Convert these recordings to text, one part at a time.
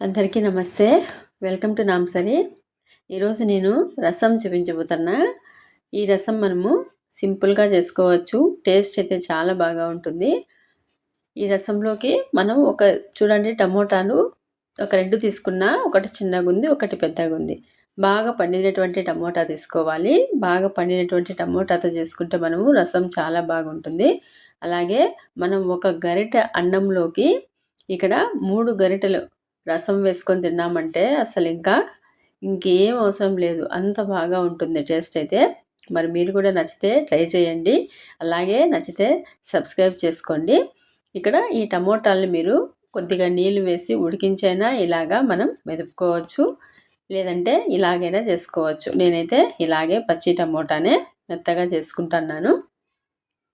అందరికీ నమస్తే. Welcome to నాంసరి ఈరోజు నేను రసం చూపించబోతున్నా. ఈ రసం మనము సింపుల్గా చేసుకోవచ్చు. టేస్ట్ అయితే చాలా బాగా ఉంటుంది. ఈ రసంలోకి మనం ఒక చూడండి టమోటాలు ఒక రెండు తీసుకున్నా ఒకటి చిన్నగా ఉంది ఒకటి పెద్దగా ఉంది. బాగా పండినటువంటి టమోటా తీసుకోవాలి. బాగా పండినటువంటి టమోటాతో చేసుకుంటే మనము రసం చాలా బాగుంటుంది. అలాగే మనం ఒక గరిటె అన్నంలోకి ఇక్కడ మూడు గరిటెలు రసం వేసుకొని తిన్నామంటే అసలు ఇంకా ఇంకేం అవసరం లేదు. అంత బాగా ఉంటుంది టేస్ట్ అయితే. మరి మీరు కూడా నచ్చితే ట్రై చేయండి. అలాగే నచ్చితే సబ్స్క్రైబ్ చేసుకోండి. ఇక్కడ ఈ టమోటాలని మీరు కొద్దిగా నీళ్ళు వేసి ఉడికించైనా ఇలాగా మనం మెదుపుకోవచ్చు. లేదంటే ఇలాగైనా చేసుకోవచ్చు. నేనైతే ఇలాగే పచ్చి టమోటానే మెత్తగా చేసుకుంటున్నాను.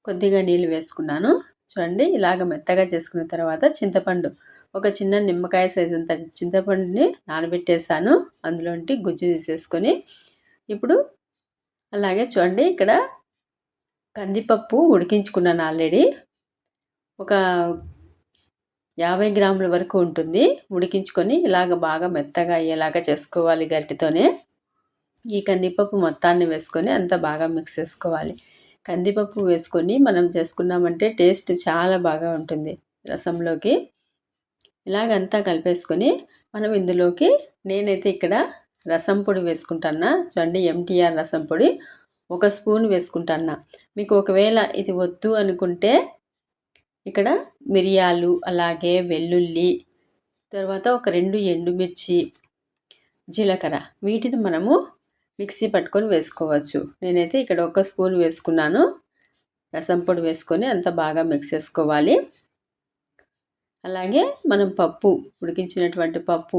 కొద్దిగా నీళ్ళు వేసుకున్నాను. చూడండి ఇలాగ మెత్తగా చేసుకున్న తర్వాత చింతపండు ఒక చిన్న నిమ్మకాయ సైజు అంత చింతపండుని నానబెట్టేసాను. అందులోంటి గుజ్జు తీసేసుకొని ఇప్పుడు అలాగే చూడండి ఇక్కడ కందిపప్పు ఉడికించుకున్నాను ఆల్రెడీ ఒక యాభై గ్రాముల వరకు ఉంటుంది. ఉడికించుకొని ఇలాగ బాగా మెత్తగా అయ్యేలాగా చేసుకోవాలి గట్టితోనే ఈ కందిపప్పు మొత్తాన్ని వేసుకొని అంత బాగా మిక్స్ చేసుకోవాలి. కందిపప్పు వేసుకొని మనం చేసుకున్నామంటే టేస్ట్ చాలా బాగా ఉంటుంది రసంలోకి. ఇలాగంతా కలిపేసుకొని మనం ఇందులోకి నేనైతే ఇక్కడ రసం పొడి వేసుకుంటానా చూడండి ఎంటీఆర్ రసం పొడి. ఒక స్పూన్ వేసుకుంటానా మీకు ఒకవేళ ఇది వద్దు అనుకుంటే ఇక్కడ మిరియాలు అలాగే వెల్లుల్లి తర్వాత ఒక రెండు ఎండుమిర్చి జీలకర్ర వీటిని మనము మిక్సీ పట్టుకొని వేసుకోవచ్చు. నేనైతే ఇక్కడ ఒక స్పూన్ వేసుకున్నాను. రసం పొడి వేసుకొని అంత బాగా మిక్స్ చేసుకోవాలి. అలాగే మనం పప్పు ఉడికించినటువంటి పప్పు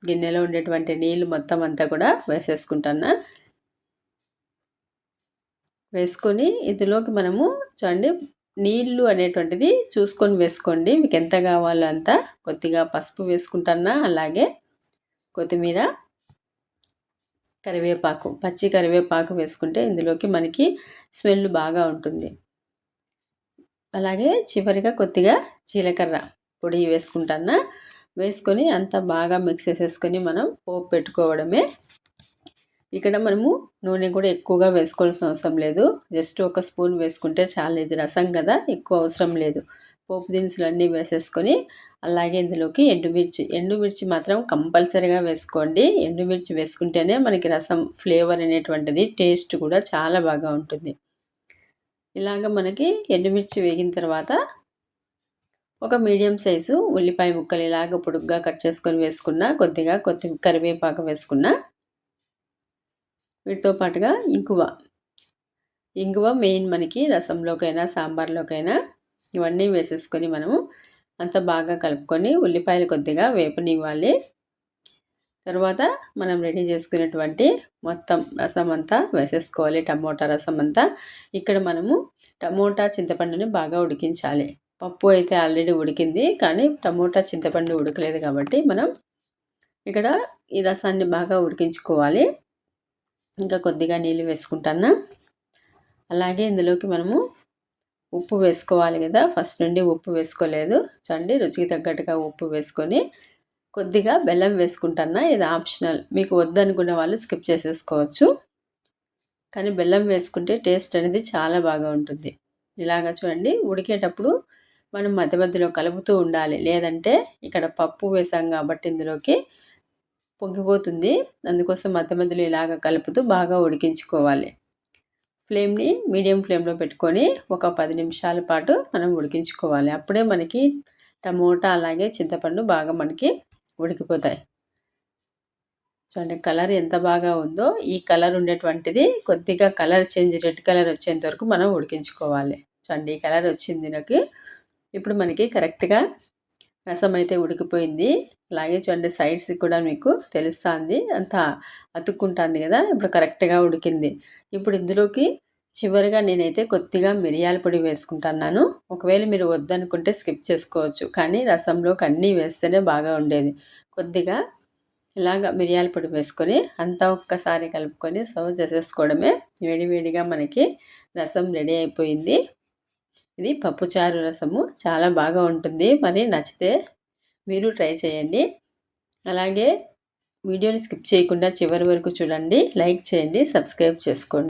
గిన్నెలో ఉండేటువంటి నీళ్ళు మొత్తం అంతా కూడా వేసేసుకుంటాను? వేసుకొని ఇందులోకి మనము చూడండి నీళ్ళు అనేటువంటిది చూసుకొని వేసుకోండి. మీకు ఎంత కావాలో అంత కొద్దిగా పసుపు వేసుకుంటానా? అలాగే కొత్తిమీర కరివేపాకు పచ్చి కరివేపాకు వేసుకుంటే ఇందులోకి మనకి స్మెల్ బాగా ఉంటుంది. అలాగే చివరిగా కొద్దిగా జీలకర్ర. పొడి వేసుకుంటాను? వేసుకొని అంతా బాగా మిక్స్ చేసేసుకొని మనం పోపు పెట్టుకోవడమే. ఇక్కడ మనము నూనె కూడా ఎక్కువగా వేసుకోవాల్సిన అవసరం లేదు. జస్ట్ ఒక స్పూన్ వేసుకుంటే చాలా ఇది రసం కదా ఎక్కువ అవసరం లేదు. పోపు దినుసులు అన్నీ వేసేసుకొని అలాగే ఇందులోకి ఎండుమిర్చి. ఎండుమిర్చి మాత్రం కంపల్సరీగా వేసుకోండి. ఎండుమిర్చి వేసుకుంటేనే మనకి రసం ఫ్లేవర్ అనేటువంటిది టేస్ట్ కూడా చాలా బాగా ఉంటుంది. ఇలాగ మనకి ఎండుమిర్చి వేగిన తర్వాత ఒక మీడియం సైజు ఉల్లిపాయ ముక్కలు ఇలాగ పొడుగ్గా కట్ చేసుకొని వేసుకున్న కొద్దిగా కొద్ది కరివేపాకు వేసుకున్న వీటితో పాటుగా ఇంగువ. ఇంగువ మెయిన్ మనకి రసంలోకైనా సాంబార్లోకైనా ఇవన్నీ వేసేసుకొని మనము అంత బాగా కలుపుకొని ఉల్లిపాయలు కొద్దిగా వేపనివ్వాలి. తర్వాత మనం రెడీ చేసుకునేటువంటి మొత్తం రసం అంతా వేసేసుకోవాలి టమోటా రసం అంతా ఇక్కడ మనము టమోటా చింతపండుని బాగా ఉడికించాలి. పప్పు అయితే ఆల్రెడీ ఉడికింది కానీ టమోటా చింతపండు ఉడకలేదు కాబట్టి మనం ఇక్కడ ఈ రసాన్ని బాగా ఉడికించుకోవాలి. ఇంకా కొద్దిగా నీళ్ళు వేసుకుంటాను? అలాగే ఇందులోకి మనము ఉప్పు వేసుకోవాలి కదా ఫస్ట్ నుండి ఉప్పు వేసుకోలేదు. చండి రుచికి తగ్గట్టుగా ఉప్పు వేసుకొని కొద్దిగా బెల్లం వేసుకుంటున్నా ఇది ఆప్షనల్. మీకు వద్దనుకున్న వాళ్ళు స్కిప్ చేసేసుకోవచ్చు. కానీ బెల్లం వేసుకుంటే టేస్ట్ అనేది చాలా బాగా ఉంటుంది. ఇలాగ చూడండి ఉడికేటప్పుడు మనం మధ్య మధ్యలో కలుపుతూ ఉండాలి. లేదంటే ఇక్కడ పప్పు వేసాం కాబట్టి ఇందులోకి పొంగిపోతుంది. అందుకోసం మధ్య మధ్యలో ఇలాగ కలుపుతూ బాగా ఉడికించుకోవాలి. ఫ్లేమ్ని మీడియం ఫ్లేమ్లో పెట్టుకొని ఒక పది నిమిషాల పాటు మనం ఉడికించుకోవాలి. అప్పుడే మనకి టమోటా అలాగే చింతపండు బాగా మనకి ఉడికిపోతాయి. చూడండి కలర్ ఎంత బాగా ఉందో ఈ కలర్ ఉండేటువంటిది కొద్దిగా కలర్ చేంజ్ రెడ్ కలర్ వచ్చేంత వరకు మనం ఉడికించుకోవాలి. చూడండి ఈ కలర్ వచ్చింది నాకు. ఇప్పుడు మనకి కరెక్ట్గా రసం అయితే ఉడికిపోయింది. అలాగే చూడండి సైడ్స్ కూడా మీకు తెలుస్తుంది. అంత అతుక్కుంటుంది కదా ఇప్పుడు కరెక్ట్గా ఉడికింది. ఇప్పుడు ఇందులోకి చివరిగా నేనైతే కొద్దిగా మిరియాల పొడి వేసుకుంటున్నాను. ఒకవేళ మీరు వద్దనుకుంటే స్కిప్ చేసుకోవచ్చు. కానీ రసంలోకి అన్నీ వేస్తేనే బాగా ఉండేది. కొద్దిగా ఇలాగ మిరియాల పొడి వేసుకొని అంతా ఒక్కసారి కలుపుకొని సర్వ్ చేసేసుకోవడమే. వేడివేడిగా మనకి రసం రెడీ అయిపోయింది. ఇది పప్పుచారు రసము. చాలా బాగా ఉంటుంది. మరి నచ్చితే మీరు ట్రై చేయండి. అలాగే వీడియోని స్కిప్ చేయకుండా చివరి వరకు చూడండి. లైక్ చేయండి సబ్స్క్రైబ్ చేసుకోండి.